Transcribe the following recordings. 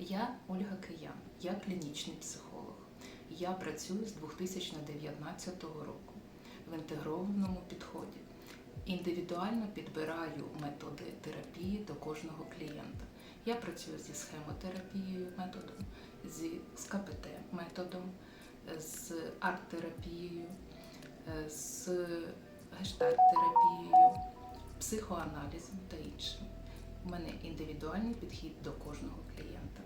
Я Ольга Киян, я клінічний психолог. Я працюю з 2019 року в інтегрованому підході. Індивідуально підбираю методи терапії до кожного клієнта. Я працюю зі схемотерапією методом, з КПТ методом, з арт-терапією, е, з гештальт-терапією, психоаналізом та іншим. У мене індивідуальний підхід до кожного клієнта.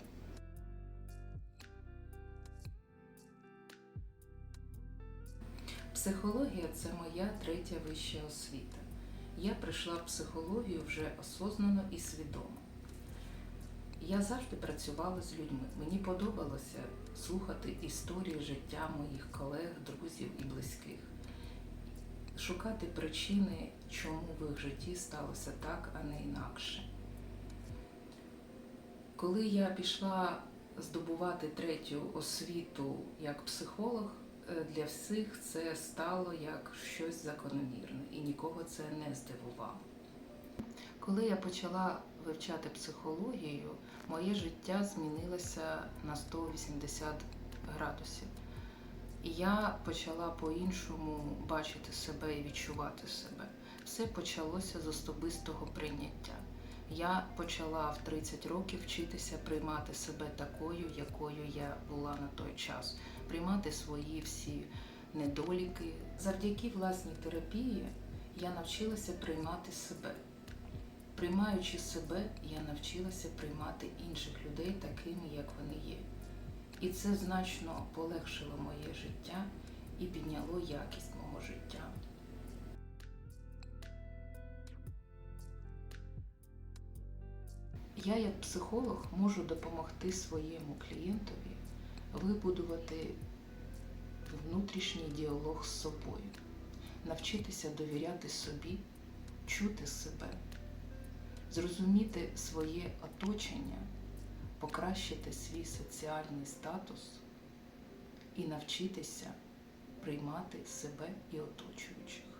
Психологія це моя третя вища освіта. Я прийшла в психологію вже осознано і свідомо. Я завжди працювала з людьми. Мені подобалося слухати історії життя моїх колег, друзів і близьких, шукати причини, чому в їх житті сталося так, а не інакше. Коли я пішла здобувати третю освіту як психолог, е, для всіх це стало як щось закономірне і нікого це не здивувало. Коли я почала вивчати психологію, моє життя змінилося на 180 градусів. І я почала по-іншому бачити себе і відчувати себе. Все почалося з особистого прийняття. Я почала в 30 років вчитися приймати себе такою, якою я була на той час, приймати свої всі недоліки. Завдяки власній терапії я навчилася приймати себе. Приймаючи себе, я навчилася приймати інших людей такими, як вони є. І це значно полегшило моє життя і підняло якість мого життя. Я як психолог можу допомогти своєму клієнтові вибудувати внутрішній діалог з собою, навчитися довіряти собі, чути себе, зрозуміти своє оточення, покращити свій соціальний статус і навчитися приймати себе і оточуючих.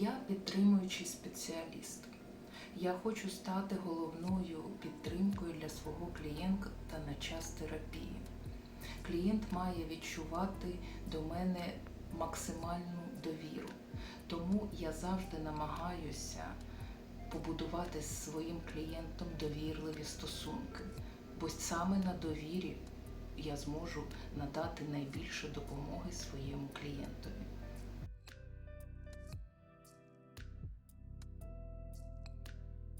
Я підтримуючий спеціаліст. Я хочу стати головною підтримкою для свого клієнта на час терапії. Клієнт має відчувати до мене максимальну довіру. Тому я завжди намагаюся побудувати з своїм клієнтом довірливі стосунки, бо саме на довірі я зможу надати найбільше допомоги своєму клієнтові.